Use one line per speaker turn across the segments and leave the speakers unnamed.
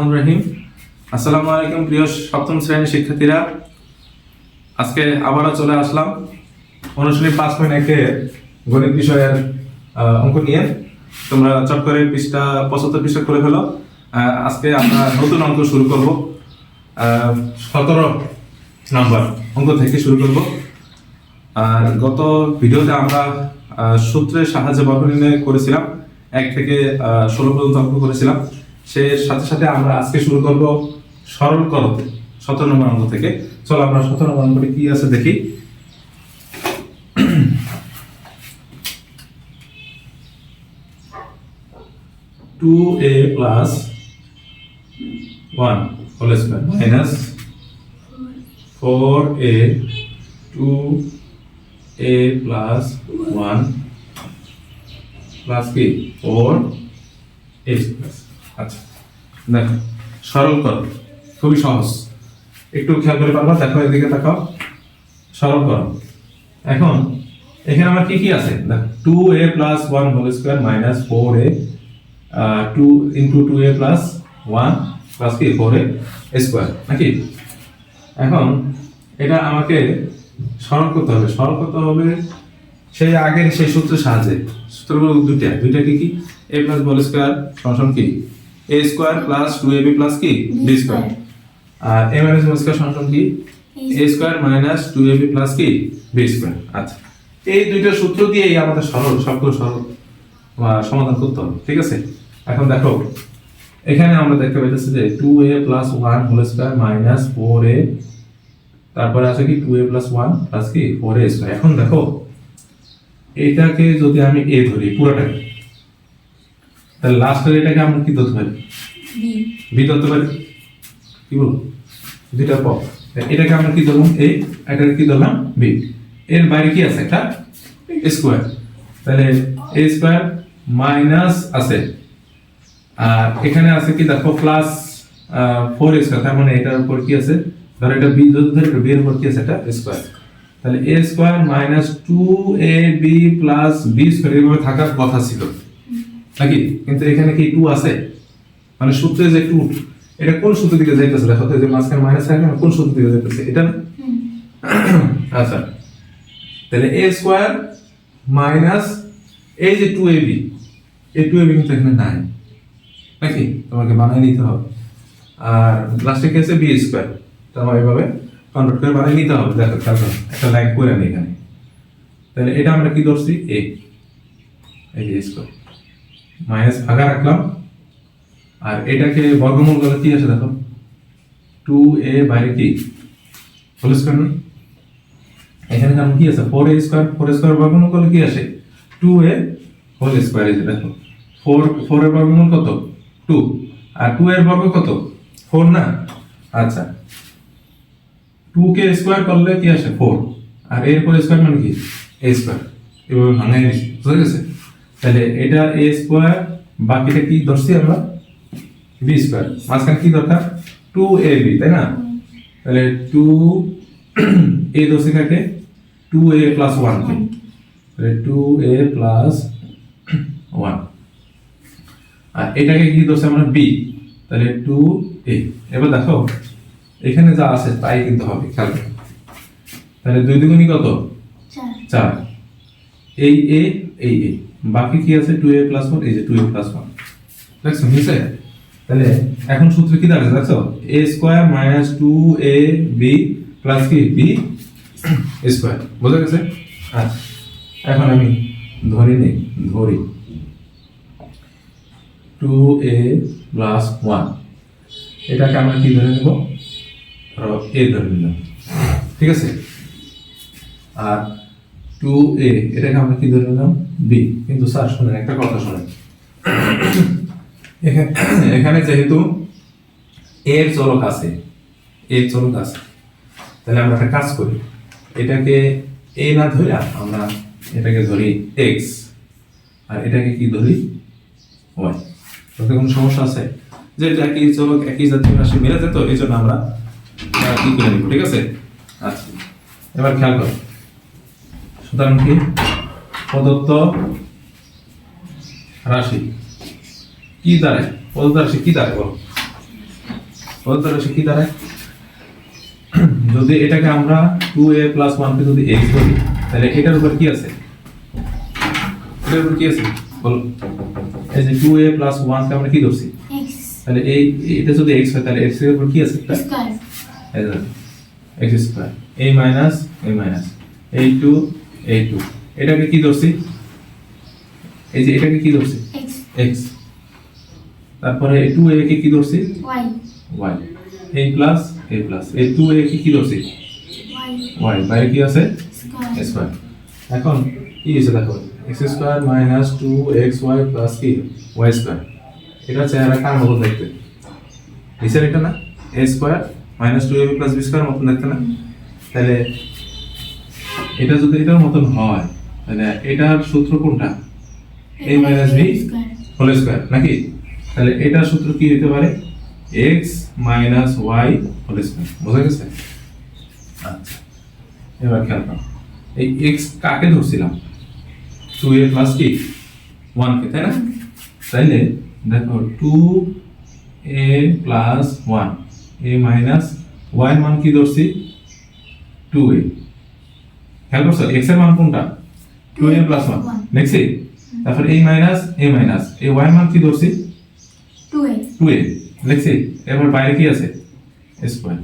রহমান রহিম। আসসালামু আলাইকুম, প্রিয় সপ্তম শ্রেণির শিক্ষার্থীরা। আজকে আবারও চলে আসলাম অনুশীলনী পাঁচ পয়েন্ট একে গণিত বিষয়ের অঙ্ক নিয়ে। তোমরা চট করে পৃষ্ঠা পঁচাত্তর পৃষ্ঠা করে ফেলো। আজকে আমরা নতুন অঙ্ক শুরু করব। সতেরো নম্বর অঙ্ক থেকে শুরু করব। আর গত ভিডিওতে আমরা সূত্রের সাহায্যে নির্ণয় করেছিলাম। এক থেকে ষোলো পর্যন্ত অঙ্ক করেছিলাম। সে সাথে সাথে আমরা আজকে শুরু করব সরল করতে, সতেরো নম্বর অঙ্ক থেকে। চলো আমরা সতেরো নম্বর অঙ্কটি কি আছে দেখি। Two A plus one whole square minus four A two A plus one plus কি? ফোর এ প্লাস আচ্ছা দেখো, সরল করো খুবই সহজ। একটু খেয়াল করে পারবা? দেখো, এদিকে তাকাও। সরল করো এখন, এখানে আমার কি কি আছে? দেখো two A plus one whole square minus four A two into two A plus one plus কি? ফোর এ স্কোয়ার নাকি? এখন, এটা আমাকে সরল করতে হবে। সরল করতে হবে সেই আগের সেই সূত্রের সাহায্যে। সূত্রগুলো দুইটা। দুইটা কি কি? এ প্লাস বল স্কোয়ার সমান কি? A square plus two A B plus কি? বি স্কোয়ার আর এ মাইনাস বল স্কোয়ার সমান কি? A square minus two A B plus কি? বি স্কোয়ার আচ্ছা। এই দুইটা সূত্র দিয়েই আমাদের সরল সবগুলো সরল সমাধান করতে হবে ঠিক আছে? এখন দেখো এখানে আমরা দেখতে পাইতেছি যে two A plus one whole square minus four A তারপরে আছে কি two A plus one plus কি? ফোর এ স্কোয়ার এখন দেখো এটাকে যদি আমি এ ধরি পুরোটাকে তাহলে লাস্টের এটাকে আমরা কি ধরতে পারি?
বি।
বি ধরতে পারি? কি বলো দুইটা পথ এটাকে আমরা কি ধরলাম? এ এটাকে কি ধরলাম? বি। এর বাইরে কি আছে? একটা স্কোয়ার তাহলে এ স্কোয়ার মাইনাস আছে। আর এখানে আছে কি? দেখো প্লাস ফোর স্কোয়ার তার মানে এটার উপর কি আছে? ধরো এটা বি যদি ধরে বি এর উপর কি আছে? এটা স্কোয়ার তাহলে A square minus two A B plus B square এভাবে থাকার কথা ছিল। নাকি? কিন্তু এখানে কি টু আছে? মানে সূত্রে যে টু এটা কোন সূত্র দিকে যাইতেছে? দেখো তো যে মাঝখানে মাইনাস থাকে না কোন সূত্র দিকে যাইতেছে? এটা না? আচ্ছা। তাহলে এ স্কোয়ার মাইনাস এই যে টু এ বি এই টু এ বি কিন্তু এখানে নাই। নাকি? তোমাকে বানিয়ে নিতে হবে। আর লাস্টে কি আছে? বি স্কোয়ার তোমার এভাবে কনভার্ট করে বানিয়ে নিতে হবে। দেখো খেয়াল একটা লাইন করে নিই এখানে। তাহলে এটা আমরা কি ধরছি? এ এই যে স্কোয়ার মাইনাস ভাগা রাখলাম। আর এটাকে বর্গমূল করলে কি আছে দেখো? টু এ বাইরে কি হোল স্কোয়ার না এখানে কারণ কি আছে? Four A square four square বর্গমূল করলে কি আসে? টু এ হোল স্কোয়ার এই দেখো। ফোর ফোর এর বর্গমূল কত? টু আর টু এর বর্গ কত? ফোর না? আচ্ছা। টু কে স্কোয়ার করলে কি আসে? ফোর আর এর পর স্কোয়ার মানে কি? এ স্কোয়ার এভাবে ভাঙাই বুঝা গেছে? তাহলে এটা এ স্কোয়ার বাকিটা কি ধরছি আমরা? বি স্কোয়ার মাঝখানে কি দরকার? টু এ বি তাই না? তাহলে টু এ ধরছি কাকে? টু এ প্লাস ওয়ান তাহলে টু এ প্লাস ওয়ান আর এটাকে কি ধরছি আমরা? বি তাহলে টু এ এবার দেখো এখানে যা আছে তাই কিন্তু হবে খেয়াল তাহলে দুই দুগুণই কত?
চার।
চার। এই এ এই এ বাকি কি আছে টু এ প্লাস ওয়ান এই যে টু এ প্লাস ওয়ান দেখছ নিচে? তাহলে এখন সূত্র কি দাঁড়াচ্ছে দেখছ? A square minus two A B plus কি? বি স্কোয়ার বোঝা গেছে? আচ্ছা এখন আমি ধরি নেই ধরি। টু এ প্লাস ওয়ান এটাকে আমরা কি ধরে নেব? ধরো এ ধরে নিলাম। ঠিক আছে? আর টু এ এটাকে আমরা কি ধরে নিলাম? বি কিন্তু স্যার, শোনেন, একটা কথা শোনেন। এখানে যেহেতু এর চলক আছে এর চলক আছে, তাহলে আমরা একটা কাজ করি। এটাকে এ না ধরে আমরা এটাকে ধরি এক্স আর এটাকে কি ধরি? ওয়াই তাতে কোনো সমস্যা আছে? যে এটা একই চলক একই জাতীয় রাশি মিলে যেত, এই জন্য আমরা কি করে নিব, ঠিক আছে? আচ্ছা এবার খেয়াল করো। সুতরাং কি? প্রদত্ত রাশি। কি দাঁড়ায় প্রদত্ত রাশি কি দাঁড়ায় বলো? বলতে পারো সে কি দাঁড়ায় যদি এটাকে আমরা টু এ প্লাস ওয়ানকে যদি এক্স ধরি তাহলে এটার উপর কি আছে? এটার উপর কি আছে? বলো। এই যে টু এ প্লাস ওয়ানকে আমরা কি ধরছি? তাহলে এই এটা যদি এক্স হয় তাহলে এক্সের উপর কি আছে একটা? X square A minus A minus এই টু এই টু এটাকে কি ধরছি? এই যে এটাকে কি ধরছি? এক্স তারপরে টু এ কে কি ধরছি? Y A plus A plus এই টু এ কে কি ধরছি? ওয়াই বাইরে কি আছে? স্কোয়ার এখন কি হয়েছে দেখো? X square minus two x y plus কি? ওয়াই স্কোয়ার এটা চেহারা কার মতো দেখতে? নিচের এটা না? A square minus two a b plus b square মতন দেখতে না? তাহলে এটা যদি এটার মতন হয় তাহলে এটার সূত্র কোনটা? A minus b whole square নাকি? তাহলে এটার সূত্র কি হতে পারে? X minus y whole square বোঝা গেছে? আচ্ছা এবার খেয়াল করো। এই এক্স কাকে ধরছিলাম? টু এ প্লাস কি ওয়ানকে তাই না? তাইলে দেখো two a plus one a minus y মান কি ধরছি? টু এ খেয়াল করছ? এক্সের মান কোনটা? টু এ প্লাস ওয়ান দেখছি তারপর এ মাইনাস এ মাইনাস এই ওয়াই মান কি ধরছি?
2a
টু এ? লিখছি এবার বাইরে কি আছে? স্কোয়ার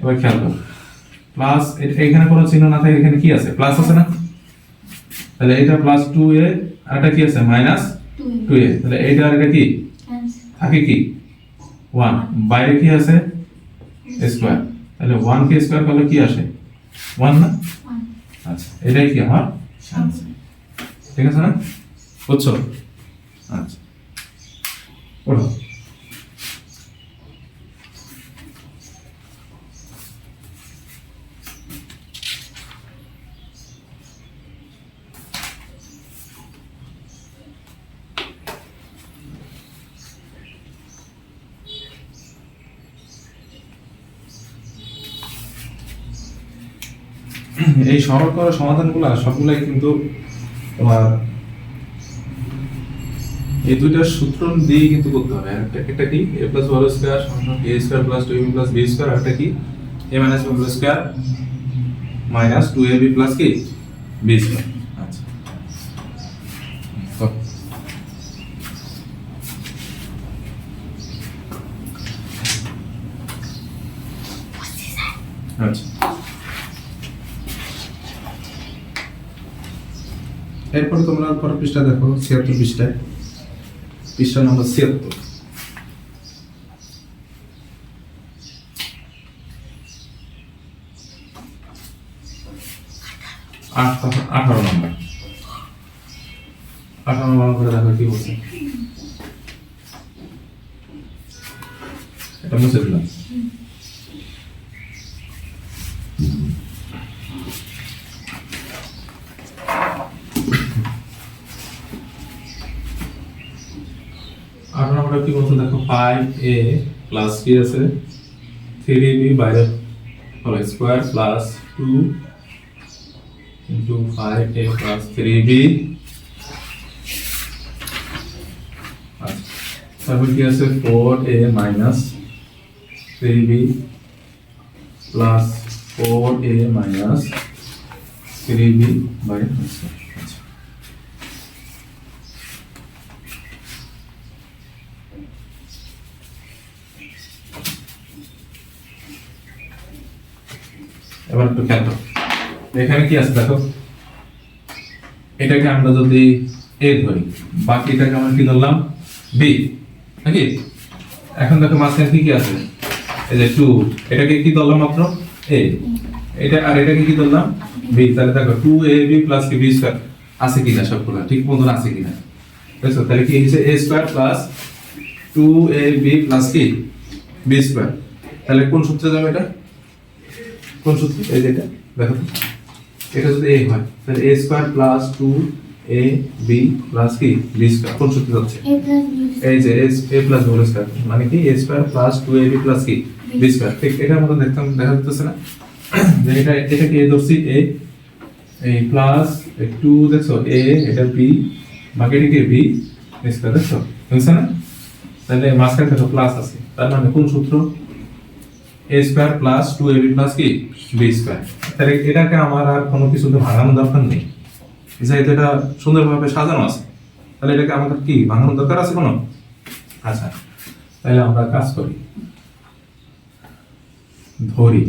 এবার খেয়াল করো। প্লাস এখানে কোনো চিহ্ন না থাকে এখানে কি আছে? প্লাস আছে না? তাহলে এটা প্লাস টু এ আর এটা কি আছে? মাইনাস টু এ তাহলে এইটা আর এটা কি? থাকে কি? ওয়ান বাইরে কি আছে? স্কোয়ার তাহলে ওয়ান কে স্কোয়ার করলে কি আসে? ওয়ান না?
1
আচ্ছা এটাই কি আমার। ঠিক আছে না? বুঝছ? আচ্ছা। ওঠো। এই সরল করা সমাধানগুলো সবগুলাই কিন্তু তোমার এই দুইটা সূত্র দিয়ে কিন্তু করতে হবে। একটা একটা কি? এ প্লাস ওয়ার স্কোয়ার সমান a square plus two a plus b square আর একটা কি? A minus b square minus two a b plus কি? বি স্কোয়ার আচ্ছা। আচ্ছা। এরপরে তোমরা পরের পৃষ্ঠা দেখো, ছিয়াত্তর পৃষ্ঠায়। পৃষ্ঠা নম্বর ছিয়াত্তর। আঠারো নম্বর। আঠারো নম্বর করে দেখো কি বলছে। এটা মুছে দিলাম আঠারো নম্বরটা কি বলছে দেখো ফাইভ এ প্লাস কি আছে থ্রি বি বাইরে হলো square plus two into five a plus three b তারপর কি আছে? Four a minus three b plus four a minus three b by আচ্ছা এবার একটু খেয়াল করো। এখানে কি আছে দেখো? এটাকে আমরা যদি এ ধরি বাকিটাকে আমরা কি ধরলাম? বি নাকি? এখন দেখো মাঝখানে কি কি আছে? এই যে টু এটাকে কি ধরলাম মাত্র? এ এটা, আর এটাকে কি ধরলাম? বি তাহলে দেখো টু এ বি প্লাস কি বি স্কোয়ার আছে কিনা সবগুলো? ঠিক মতন আছে কিনা? বুঝছ? তাহলে কি হয়েছে a square plus two a b plus কি? বি স্কোয়ার তাহলে কোন সূত্রে যাবে এটা? কোন সূত্র? এই যে এটা দেখো। এটা যদি a হয় তাহলে a square plus two a b plus কি? বি স্কয়ার কোন সূত্রে যাচ্ছে?
B
এই যে a প্লাস হোল স্কয়ার মানে কি? A square plus two a b plus কি? বি স্কয়ার ঠিক এটার মতো দেখতাম দেখা যাচ্ছে না? যে এটা এটাকে a ধরছি? A এই প্লাস টু দেখছ? A এটা b বাকিটা কি? B স্কয়ার দেখছ? বুঝছ না? তাহলে মাঝখানে দেখো প্লাস আছে। তার মানে কোন সূত্র? A square plus two a b plus কি? বি স্কোয়ার তাহলে এটাকে আমার আর কোনো কিছুতে ভাঙানোর দরকার নেই। যেহেতু এটা সুন্দরভাবে সাজানো আছে। তাহলে এটাকে আমাদের কি, ভাঙানোর দরকার আছে কোনো? আচ্ছা তাহলে আমরা কাজ করি। ধরি।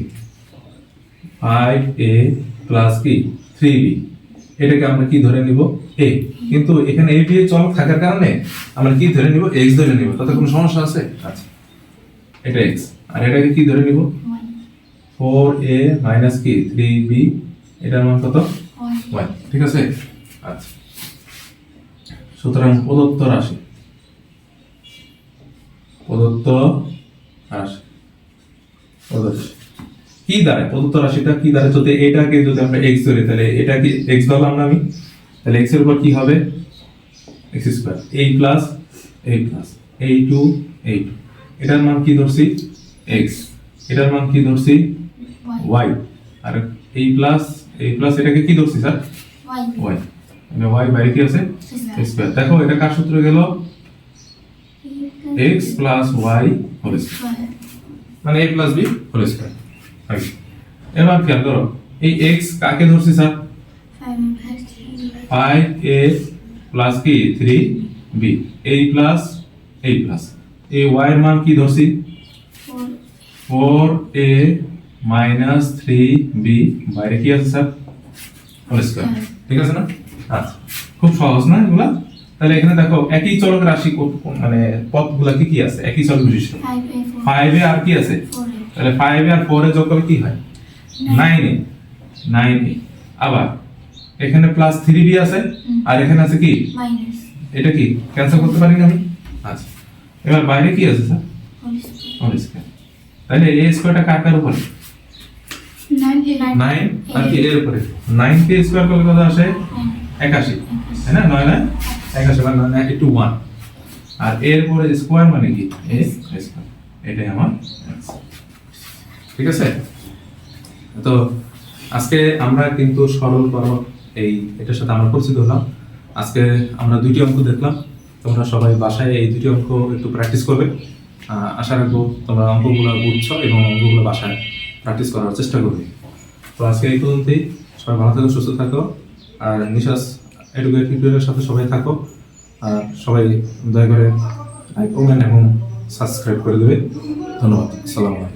ফাইভ এ প্লাস কি? থ্রি বি এটাকে আমরা কি ধরে নিব? এ কিন্তু এখানে এ বি চলক থাকার কারণে আমরা কি ধরে নিব? এক্স ধরে নিব। তাতে কোনো সমস্যা আছে? আচ্ছা। এটা এক্স আর এটাকে কি ধরে নিব? ফোর এ মাইনাস কি? থ্রি বি এটার মান কত? ওয়াই ঠিক আছে? আচ্ছা। সুতরাং প্রদত্ত রাশি। প্রদত্ত রাশি। প্রদত্ত। কি দাঁড়ায় প্রদত্ত রাশিটা কি দাঁড়ায় যদি এটাকে যদি আমরা এক্স ধরি, তাহলে এটা কি এক্স ধরলাম না আমি? তাহলে এক্সের উপর কি হবে? এক্স স্কোয়ার এই প্লাস এই প্লাস এই টু এই টু এটার মান কি ধরছি? এক্স এটার মান কি ধরছি? ওয়াই আর এই প্লাস এই প্লাস এটাকে কি ধরছি স্যার ওয়াই মানে ওয়াই বাইরে কি আছে? স্কোয়ার দেখো এটা কার সূত্র গেল? X plus y whole square মানে a plus b whole square এবার খেয়াল করো এই এক্স কাকে ধরছি স্যার ফাইভ এ প্লাস কি? থ্রি বি এই প্লাস এই প্লাস এই ওয়াই এর মান কি ধরছি? Four a minus three b বাইরে কি আছে স্যার? হোল স্কোয়ার ঠিক আছে না? আচ্ছা। খুব সহজ না এগুলা? তাহলে এখানে দেখো একই চলক রাশি মানে পথগুলা কি কি আছে? একই চলক বিশিষ্ট। ফাইভে আর কি আছে? তাহলে ফাইভে আর ফোরে যোগ করলে কি হয়? নাইনে নাইনে আবার এখানে প্লাস থ্রি বি আছে। আর এখানে আছে কি? এটা কি? ক্যান্সেল করতে পারি না আমি? আচ্ছা। এবার বাইরে কি আছে স্যার? হোল স্কোয়ার তাহলে এ স্কোয়ারটা কার কার উপরে? নাইন আর কি এর উপরে? নাইন কে স্কোয়ার করলে কত আসে? একাশি। তাই না নয় নয়? একাশি। মানে নয় নয় একটু ওয়ান আর এর পরে স্কোয়ার মানে কি? এ স্কোয়ার এটাই আমার ঠিক আছে? তো আজকে আমরা কিন্তু সরল করো এই এটার সাথে আমরা পরিচিত হলাম। আজকে আমরা দুইটি অঙ্ক দেখলাম। তোমরা সবাই বাসায় এই দুটি অঙ্ক একটু প্র্যাকটিস করবে। আশা রাখব তোমরা অঙ্কগুলো বুঝছ এবং অঙ্কগুলো বাসায় প্র্যাকটিস করার চেষ্টা করবে। তো আজকে এই পর্যন্তই। সবাই ভালো থাকো, সুস্থ থাকো। আর নিশ্বাস এডুকেটের সাথে সবাই থাকো। আর সবাই দয়া করে লাইক কমেন্ট এবং সাবস্ক্রাইব করে দেবে। ধন্যবাদ। আসসালামু আলাইকুম।